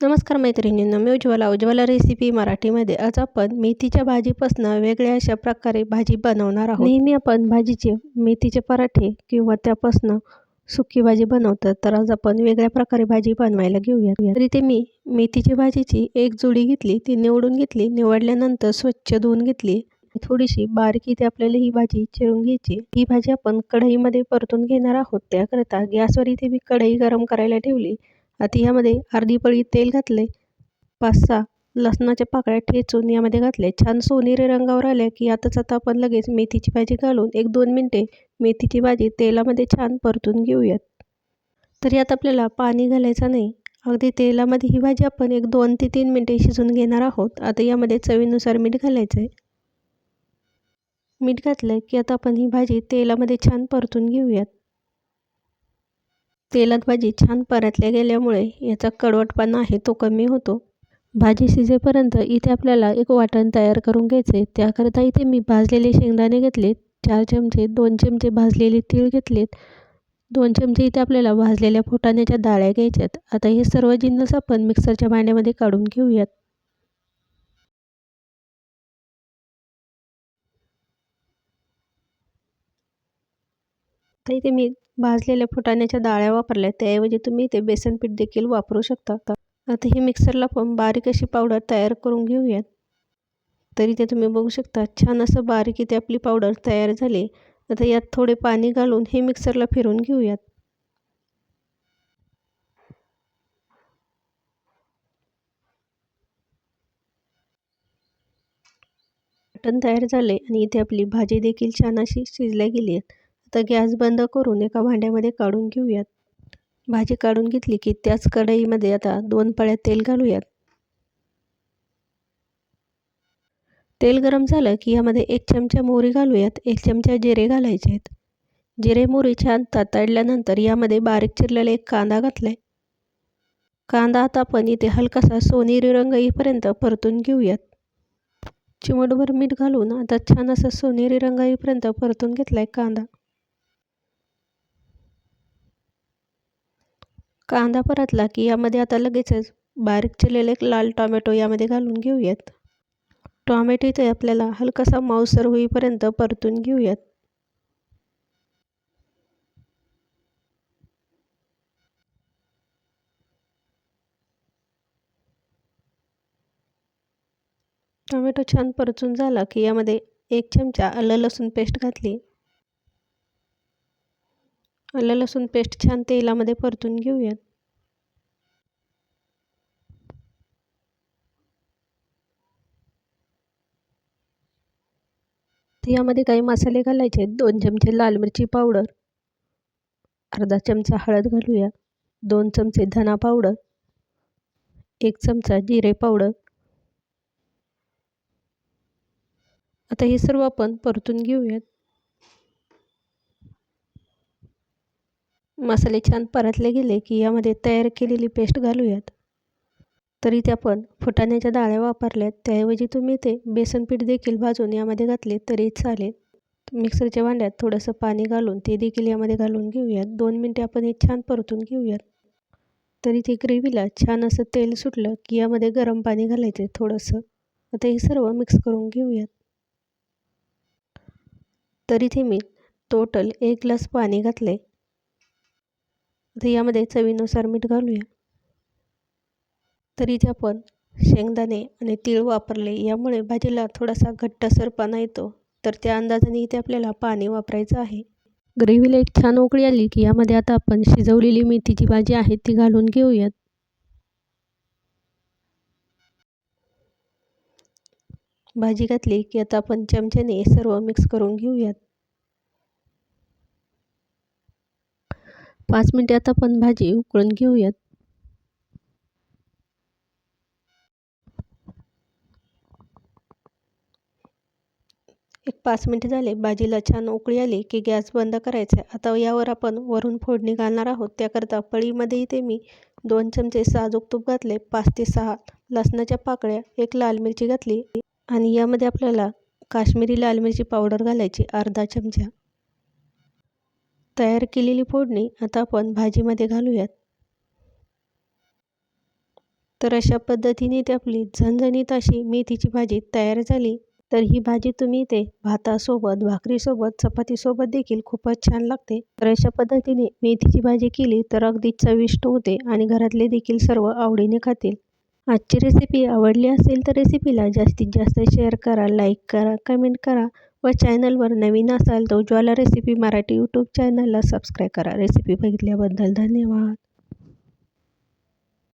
नमस्कार मैत्रिणींना मी उज्ज्वला उज्ज्वला रेसिपी मराठीमध्ये. आज आपण मेथीच्या भाजीपासून वेगळ्या अशा प्रकारे भाजी बनवणार आहोत. नेहमी आपण भाजीचे मेथीचे पराठे किंवा त्यापासून सुकी भाजी बनवतात तर आज आपण वेगळ्या प्रकारे भाजी बनवायला घेऊया तरी ते मी मेथीची भाजीची एक जुडी घेतली ती निवडून घेतली निवडल्यानंतर स्वच्छ धुवून घेतली. थोडीशी बारीक इथे आपल्याला ही भाजी चिरून घ्यायची. ही भाजी आपण कढईमध्ये परतून घेणार आहोत. त्याकरता गॅसवर इथे मी कढई गरम करायला ठेवली. आता यामध्ये अर्धी पळी तेल घातले पाच सहा लसणाच्या पाकळ्या ठेचून यामध्ये घातले छान सोनेरी रंगावर आल्या की आताच आता आपण लगेच मेथीची भाजी घालून एक दोन मिनटे मेथीची भाजी तेलामध्ये छान परतून घेऊयात. तर यात आपल्याला पाणी घालायचं नाही. अगदी तेलामध्ये ही भाजी आपण एक दोन ते तीन मिनटे शिजून घेणार आहोत. आता यामध्ये चवीनुसार मीठ घालायचं आहे मीठ घातलं की आता आपण ही भाजी तेलामध्ये छान परतून घेऊयात. तेलात भाजी छान परतल्या गेल्यामुळे याचा कडवटपणा आहे तो कमी होतो. भाजी शिजेपर्यंत इथे आपल्याला एक वाटण तयार करून घ्यायचे. आहे त्याकरता इथे मी भाजलेले शेंगदाणे घेतलेत चार चमचे दोन चमचे भाजलेले तीळ घेतलेत. दोन चमचे इथे आपल्याला भाजलेल्या फुटाण्याच्या डाळ्या घ्यायच्यात. आता हे सर्व जिन्नस आपण मिक्सरच्या भांड्यामध्ये काढून घेऊयात. तर इथे मी भाजलेल्या फुटाण्याच्या डाळ्या वापरल्या त्याऐवजी तुम्ही इथे बेसन पीठ देखील वापरू शकता. आता ही मिक्सरला पण बारीक अशी पावडर तयार करून घेऊयात. तरी ते तुम्ही बघू शकता छान असं बारीक इथे आपली पावडर तयार झाली. आता यात थोडे पाणी घालून हे मिक्सरला फिरून घेऊयात. मटण तयार झाले आणि इथे आपली भाजी देखील छान अशी शिजल्या गेली आहे तर गॅस बंद करून एका भांड्यामध्ये काढून घेऊयात. भाजी काढून घेतली की त्याच कढईमध्ये आता दोन पळ्या तेल घालूयात. तेल गरम झालं की यामध्ये एक चमचा मोहरी घालूयात. एक चमचा जिरे घालायचे आहेत जिरे मोहरी छान तातडल्यानंतर यामध्ये बारीक चिरलेला एक कांदा घातलाय. कांदा आता आपण इथे हलकासा सोनेरी रंग येईपर्यंत परतून घेऊयात. चिमटभर मीठ घालून आता छान असा सोनेरी रंग येईपर्यंत परतून आहे कांदा. कांदा परतला की यामध्ये आता लगेचच बारीक चिरलेले एक लाल टॉमॅटो यामध्ये घालून घेऊयात. टॉमॅटो इथे आपल्याला हलकासा मांसर होईपर्यंत परतून घेऊयात. टोमॅटो छान परतून झाला की यामध्ये एक चमचा आलं लसूण पेस्ट घातली. आलं लसूण पेस्ट छान तेलामध्ये परतून घेऊयात. यामध्ये काही मसाले घालायचे दोन चमचे लाल मिरची पावडर अर्धा चमचा हळद घालूया दोन चमचे धना पावडर एक चमचा जिरे पावडर. आता हे सर्व आपण परतून घेऊयात. मसाले छान परतले गेले की यामध्ये तयार केलेली पेस्ट घालूयात. तरी ते आपण फुटाण्याच्या डाळ्या वापरल्यात त्याऐवजी तुम्ही ते बेसन पीठ देखील भाजून यामध्ये घातले तरी चालेल. मिक्सरच्या भांड्यात थोडंसं पाणी घालून ते देखील यामध्ये घालून घेऊयात. दोन मिनटे आपण हे छान परतून घेऊयात. तरी ते ग्रेव्हीला छान असं तेल सुटलं की यामध्ये गरम पाणी घालायचं थोडंसं. आता हे सर्व मिक्स करून घेऊयात. तरी ते मी टोटल एक ग्लास पाणी घातले आता यामध्ये चवीनुसार मीठ घालूया. तरी इथे आपण शेंगदाणे आणि तीळ वापरले यामुळे भाजीला थोडासा घट्टसरपणा येतो. तर त्या अंदाजाने इथे आपल्याला पाणी वापरायचं आहे. ग्रेव्हीला एक छान उकळी आली की यामध्ये आता आपण शिजवलेली मेथीची भाजी आहे ती घालून घेऊयात. भाजी घातली की आता आपण चमच्याने सर्व मिक्स करून घेऊयात. पाच मिनिटात आता आपण भाजी उकळून घेऊयात. एक पाच मिनिटं झाले भाजीला छान उकळी आली की गॅस बंद करायचा आहे. आता यावर आपण वरून फोडणी घालणार आहोत. त्याकरता पळीमध्ये इथे मी दोन चमचे साजूक तूप घातले पाच ते सहा लसणाच्या पाकळ्या एक लाल मिरची घातली आणि यामध्ये आपल्याला काश्मीरी लाल मिरची पावडर घालायची अर्धा चमचा. तयार केलेली फोडणी आता आपण भाजीमध्ये घालूयात. तर अशा पद्धतीने ते आपली झणझणीत अशी मेथीची भाजी तयार झाली. तर ही भाजी तुम्ही इथे भातासोबत भाकरीसोबत चपातीसोबत देखील खूपच छान लागते. तर अशा पद्धतीने मेथीची भाजी केली तर अगदी चविष्ट होते आणि घरातले देखील सर्व आवडीने खातील. आजची रेसिपी आवडली असेल तर रेसिपीला जास्तीत जास्त शेअर करा लाईक करा कमेंट करा. व चॅनलवर नवीन असाल तर उज्ज्वला रेसिपी मराठी यूट्यूब चॅनलला सबस्क्राईब करा. रेसिपी बघितल्याबद्दल धन्यवाद.